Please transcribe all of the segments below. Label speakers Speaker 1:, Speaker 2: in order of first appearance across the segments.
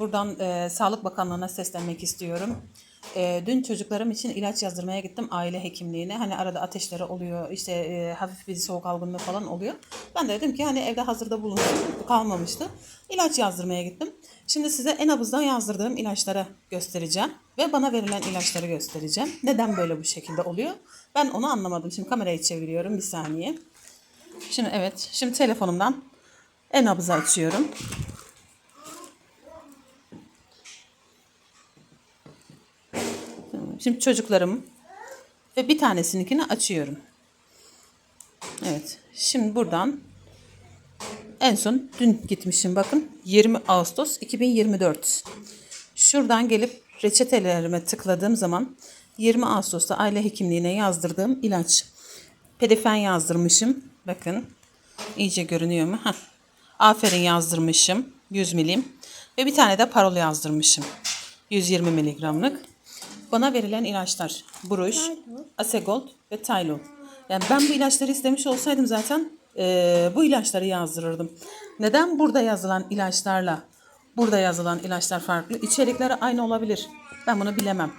Speaker 1: buradan e, Sağlık Bakanlığı'na seslenmek istiyorum. E, dün çocuklarım için ilaç yazdırmaya gittim aile hekimliğine. Hani arada ateşleri oluyor, işte e, hafif bir soğuk algınlığı falan oluyor. Ben de dedim ki hani evde hazırda bulunsun, kalmamıştı. İlaç yazdırmaya gittim. Şimdi size en abızdan yazdırdığım ilaçları göstereceğim. Ve bana verilen ilaçları göstereceğim. Neden böyle bu şekilde oluyor? Ben onu anlamadım. Şimdi kamerayı çeviriyorum bir saniye. Şimdi evet, şimdi telefonumdan en nabızı açıyorum. Şimdi çocuklarım ve bir tanesininkini açıyorum. Evet. Şimdi buradan en son dün gitmişim bakın 20 Ağustos 2024. Şuradan gelip reçetelerime tıkladığım zaman 20 Ağustos'ta aile hekimliğine yazdırdığım ilaç. Pedifen yazdırmışım. Bakın iyice görünüyor mu? Heh. Aferin yazdırmışım 100 milim. Ve bir tane de parol yazdırmışım. 120 miligramlık. Bana verilen ilaçlar Bruş, Asegold ve Tylol. Yani ben bu ilaçları istemiş olsaydım zaten eee, bu ilaçları yazdırırdım. Neden burada yazılan ilaçlarla burada yazılan ilaçlar farklı? İçerikleri aynı olabilir. Ben bunu bilemem.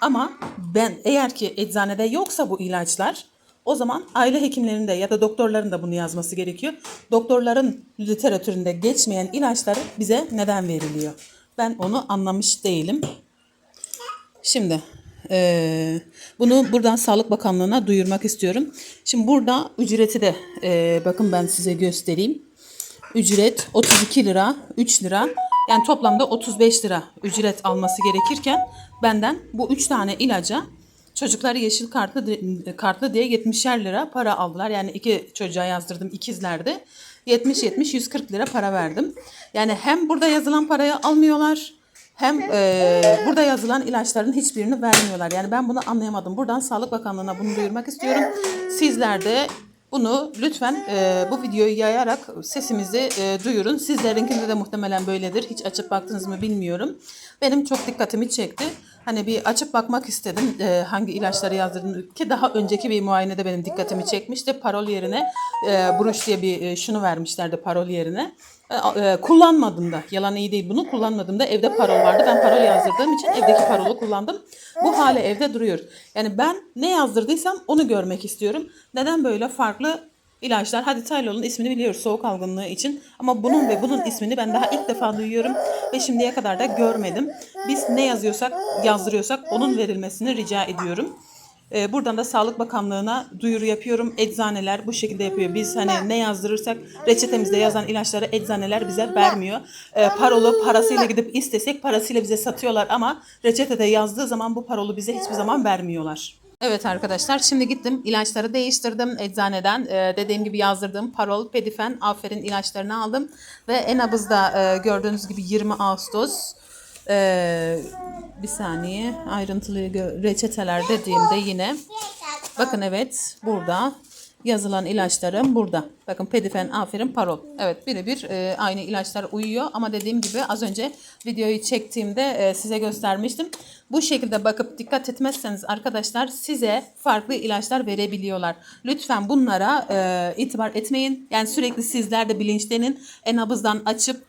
Speaker 1: Ama ben eğer ki eczanede yoksa bu ilaçlar o zaman aile hekimlerinde ya da doktorların da bunu yazması gerekiyor. Doktorların literatüründe geçmeyen ilaçları bize neden veriliyor? Ben onu anlamış değilim. Şimdi eee, bunu buradan Sağlık Bakanlığı'na duyurmak istiyorum. Şimdi burada ücreti de eee, bakın ben size göstereyim. Ücret 32 lira, 3 lira. Yani toplamda 35 lira ücret alması gerekirken benden bu 3 tane ilaca çocukları yeşil kartlı kartlı diye 70'er lira para aldılar. Yani iki çocuğa yazdırdım ikizlerdi. 70 70 140 lira para verdim. Yani hem burada yazılan parayı almıyorlar hem e, burada yazılan ilaçların hiçbirini vermiyorlar. Yani ben bunu anlayamadım. Buradan Sağlık Bakanlığı'na bunu duyurmak istiyorum. Sizler de bunu lütfen e, bu videoyu yayarak sesimizi e, duyurun. Sizlerinkinde de muhtemelen böyledir. Hiç açıp baktınız mı bilmiyorum. Benim çok dikkatimi çekti. Hani bir açıp bakmak istedim e, hangi ilaçları yazdırdım ki daha önceki bir muayenede benim dikkatimi çekmişti. Parol yerine e, bruş diye bir e, şunu vermişlerdi parol yerine. E, e, kullanmadım da yalan iyi değil bunu kullanmadım da evde parol vardı. Ben parol yazdırdığım için evdeki parolu kullandım. Bu hale evde duruyor. Yani ben ne yazdırdıysam onu görmek istiyorum. Neden böyle farklı ilaçlar? Hadi Tylenol'un ismini biliyoruz soğuk algınlığı için. Ama bunun ve bunun ismini ben daha ilk defa duyuyorum. Ve şimdiye kadar da görmedim. Biz ne yazıyorsak yazdırıyorsak onun verilmesini rica ediyorum. Ee, buradan da Sağlık Bakanlığı'na duyuru yapıyorum. Eczaneler bu şekilde yapıyor. Biz hani ne yazdırırsak reçetemizde yazan ilaçları eczaneler bize vermiyor. Ee, parolu parasıyla gidip istesek parasıyla bize satıyorlar ama reçetede yazdığı zaman bu parolu bize hiçbir zaman vermiyorlar. Evet arkadaşlar şimdi gittim ilaçları değiştirdim eczaneden Ee, dediğim gibi yazdırdığım parol, pedifen, aferin ilaçlarını aldım ve en abızda e, gördüğünüz gibi 20 Ağustos ee, bir saniye ayrıntılı reçeteler dediğimde yine bakın evet burada yazılan ilaçlarım burada. Bakın pedifen, aferin, parol. Evet birebir e, aynı ilaçlar uyuyor ama dediğim gibi az önce videoyu çektiğimde e, size göstermiştim. Bu şekilde bakıp dikkat etmezseniz arkadaşlar size farklı ilaçlar verebiliyorlar. Lütfen bunlara e, itibar etmeyin. Yani sürekli sizler de bilinçlenin. En abızdan açıp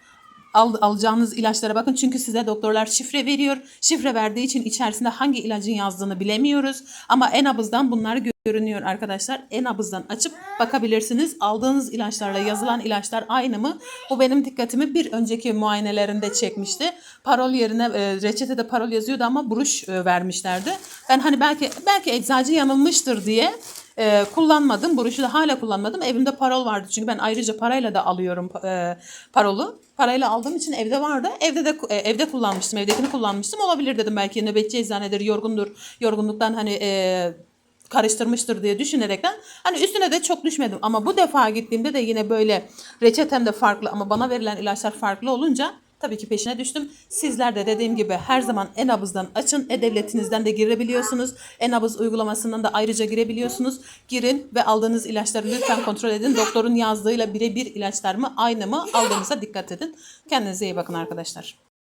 Speaker 1: al, alacağınız ilaçlara bakın. Çünkü size doktorlar şifre veriyor. Şifre verdiği için içerisinde hangi ilacın yazdığını bilemiyoruz. Ama en abızdan bunlar gö- görünüyor arkadaşlar. En abızdan açıp bakabilirsiniz. Aldığınız ilaçlarla yazılan ilaçlar aynı mı? Bu benim dikkatimi bir önceki muayenelerinde çekmişti. Parol yerine e, reçetede parol yazıyordu ama buruş e, vermişlerdi. Ben hani belki belki eczacı yanılmıştır diye e, kullanmadım. Buruşu da hala kullanmadım. Evimde parol vardı. Çünkü ben ayrıca parayla da alıyorum e, parolu. Parayla aldığım için evde vardı. Evde de e, evde kullanmıştım. Evdekini kullanmıştım. Olabilir dedim belki nöbetçi eczanedir, yorgundur. Yorgunluktan hani e, karıştırmıştır diye düşünerekten hani üstüne de çok düşmedim. Ama bu defa gittiğimde de yine böyle reçetem de farklı ama bana verilen ilaçlar farklı olunca tabii ki peşine düştüm. Sizler de dediğim gibi her zaman e-nabızdan açın. E-devletinizden de girebiliyorsunuz. E-nabız uygulamasından da ayrıca girebiliyorsunuz. Girin ve aldığınız ilaçları lütfen kontrol edin. Doktorun yazdığıyla birebir ilaçlar mı aynı mı aldığınıza dikkat edin. Kendinize iyi bakın arkadaşlar.